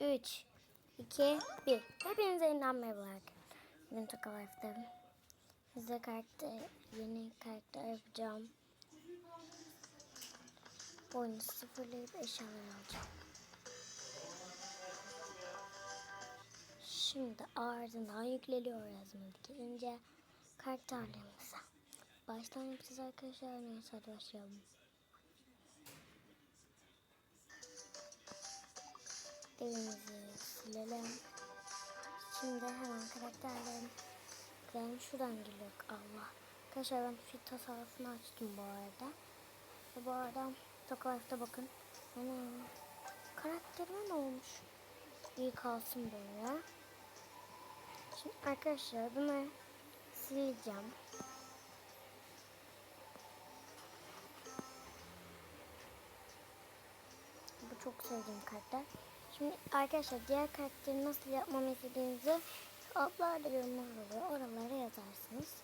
3, 2, 1. Hepinize yeniden merhaba arkadaşlar. Bugün Toka Life'dayım. Size karakter, yeni karakter yapacağım. Oyunu sıfırlayıp eşyaları alacağım. Şimdi ardından yükleniyor yazmalı gelince karakterlerimize. Baştan yapacağız arkadaşlar. Neyse hadi başlayalım. Elimizi silelim. Şimdi hemen karakterlerim ben şuradan geliyor. Allah. Arkadaşlar ben fit tasarrufunu açtım bu arada. Ve bu arada Tokalife'de bakın. Ana. Karakterime ne olmuş? İyi kalsın böyle. Şimdi arkadaşlar bunu sileceğim. Bu çok sevdiğim karakter. Şimdi arkadaşlar diğer karakteri nasıl yapmamı istediğinizi altlarda yorumlar oluyor. Oralara yazarsınız.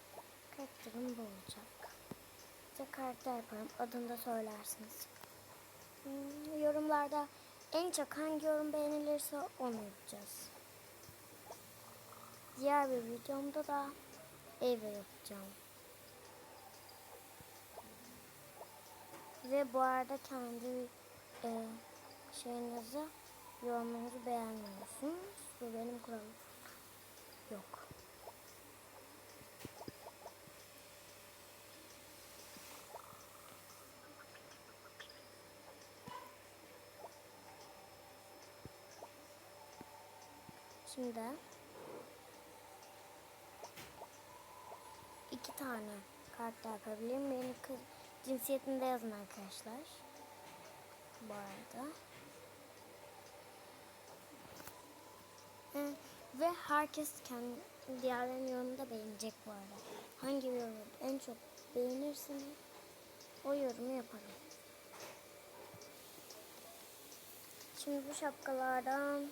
Karakterim bu olacak. Size karakter yaparım. Adını da söylersiniz. Hmm, yorumlarda en çok hangi yorum beğenilirse onu yapacağız. Diğer bir videomda da Eve yapacağım. Ve bu arada kendi e, şeyinizi yorumlarınızı beğenmiyorsunuz. Bu benim kuralım. Yok. Şimdi iki tane karakter yapabilirim. Benim kız cinsiyetini de yazın arkadaşlar. Bu arada. Ve herkes kendi diğerlerinin yorumunu da beğenecek bu arada. Hangi yorumu en çok beğenirseniz o yorumu yaparım. Şimdi bu şapkalardan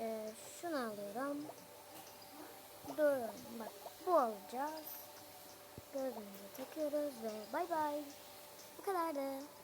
Ee, şunu alıyorum. Durun. Bak bu alacağız. Gözümüze takıyoruz ve bay bay. Bu kadardı.